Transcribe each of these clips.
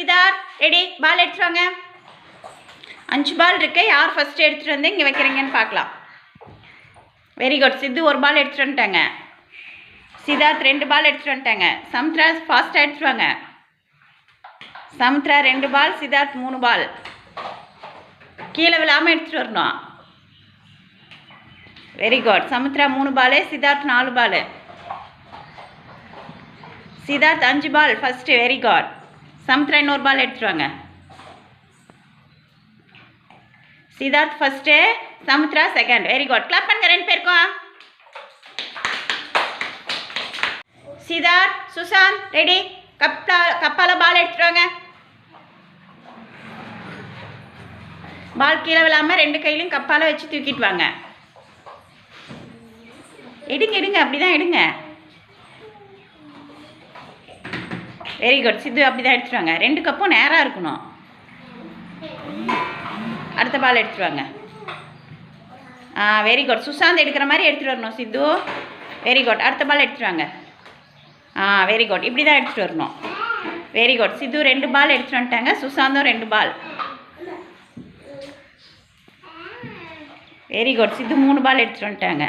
Siddharth ready பால் எடுத்துட்டு வாங்க. அஞ்சு பால் இருக்கு. யார் ஃபர்ஸ்ட் எடுத்துகிட்டு வந்து இங்கே வைக்கிறீங்கன்னு பார்க்கலாம். வெரி குட் சித்து ஒரு பால் எடுத்துகிட்டு வந்துட்டாங்க. சிதார்த் ரெண்டு பால் எடுத்துகிட்டு வந்துட்டாங்க. சமுத்ரா ஃபாஸ்ட்டாக எடுத்துகிட்டு வாங்க. சமுத்ரா ரெண்டு பால் சித்தார்த் மூணு பால் கீழே விழாமல் எடுத்துகிட்டு வரணும். வெரி குட் சமுத்ரா மூணு பாலு சித்தார்த் நாலு பாலு சித்தார்த் அஞ்சு ball first very good Samudra இன்னொரு பால் எடுத்துகிட்டு வாங்க. Siddharth first Samudra second very good clap பண்ணுங்க ரெண்டு பேருக்கும். சித்தார்த் சுசாந்த் ரெடி கப்பா கப்பால பால் எடுத்துகிட்டு வாங்க. பால் கீழே விழாமல் ரெண்டு கையிலையும் கப்பால வச்சு தூக்கிட்டு வாங்க. எடுங்க எடுங்க. அப்படிதான் எடுங்க. வெரி குட் சித்து அப்படி தான் எடுத்துகிட்டு வாங்க. ரெண்டு கப்பும் நேராக இருக்கணும். அடுத்த பால் எடுத்துகிட்டு வாங்க. ஆ வெரி குட் சுசாந்த் எடுக்கிற மாதிரி எடுத்துகிட்டு வரணும் சித்து வெரி குட் அடுத்த பால் எடுத்துகிட்டு வாங்க. ஆ வெரி குட் இப்படி தான் எடுத்துகிட்டு வரணும். வெரி குட் சித்து ரெண்டு பால் எடுத்துகிட்டு வந்துட்டாங்க. சுசாந்தும் ரெண்டு பால் வெரி குட் சித்து மூணு பால் எடுத்துகிட்டு வந்துட்டாங்க.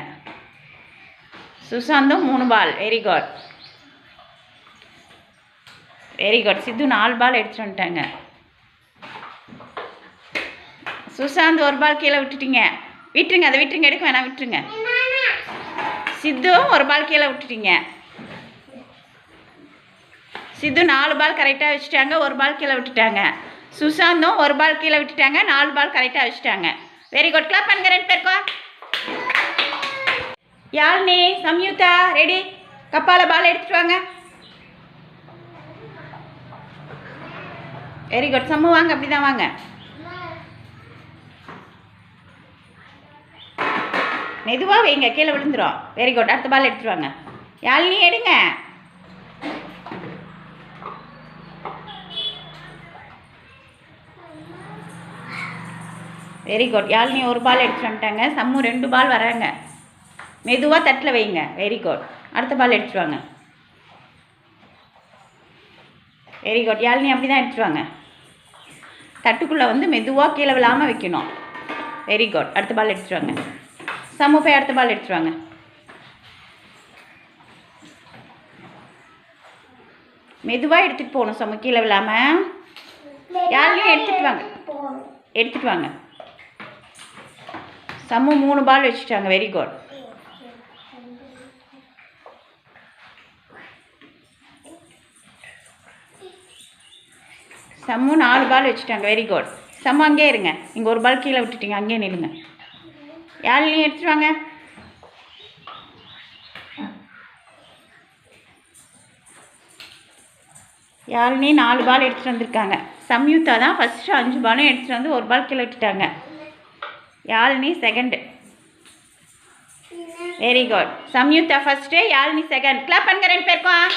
சுசாந்தும் மூணு ball very good very good Siddhu நாலு பால் எடுத்துகிட்டு வந்துட்டாங்க. சுசாந்த் ஒரு பால் கீழே விட்டுட்டீங்க. விட்டுருங்க அதை விட்டுருங்க எடுக்க வேணாம் விட்டுருங்க. சித்துவும் ஒரு பால் கீழே விட்டுட்டீங்க. சித்து நாலு பால் கரெக்டாக வச்சுட்டாங்க ஒரு பால் கீழே விட்டுட்டாங்க. சுசாந்தும் ஒரு பால் கீழே விட்டுட்டாங்க நாலு பால் கரெக்டாக வச்சுட்டாங்க. வெரி குட் கிளாப் பண்ணுங்க ரெண்டு பேருக்கும். யாழ்னி சம்யுக்தா ரெடி கப்பால பால் எடுத்துட்டு வாங்க. வெரி குட் சம்மு வாங்க அப்படிதான் வாங்க. மெதுவாக வைங்க கீழே விழுந்துடும் வெரி குட் அடுத்த பால் எடுத்துகிட்டு வாங்க. யாழினி எடுங்க. வெரி குட் யாழினி ஒரு பால் எடுத்துட்டு வந்துட்டாங்க. சம்மு ரெண்டு பால் வராங்க. மெதுவாக தட்டில் வைங்க. வெரி குட் அடுத்த பால் எடுத்துட்டு வாங்க. வெரி குட் யாழினி அப்படி தான் எடுத்துட்டு வாங்க. தட்டுக்குள்ளே வந்து மெதுவாக கீழே விழாமல் வைக்கணும். வெரி குட் அடுத்த பால் எடுத்துட்டு வாங்க. சம்மு போய் அடுத்த பால் எடுத்துட்டு வாங்க. மெதுவாக எடுத்துகிட்டு போகணும் சம்மு கீழே விழாமல் யாழ்னியும் எடுத்துட்டு வாங்க. எடுத்துட்டு வாங்க. சம்மு மூணு பால் வச்சுட்டாங்க. வெரி குட் சம்மு நாலு பால் வச்சுட்டாங்க. வெரி குட் சம்மு அங்கே இருங்க. இங்கே ஒரு பால் கீழே விட்டுட்டீங்க. அங்கேயே நில்லுங்க. யாழ்லையும் எடுத்துட்டு வாங்க. யாழினி நாலு பால் எடுத்துகிட்டு வந்திருக்காங்க. சம்யுக்தா தான் ஃபஸ்ட்டு அஞ்சு பாலும் எடுத்துகிட்டு வந்து ஒரு பால் கீழே விட்டுட்டாங்க. Yazhini second very good Samyuktha first Yazhini second clap பண்ணுங்க ரெண்டு பேருக்கும்.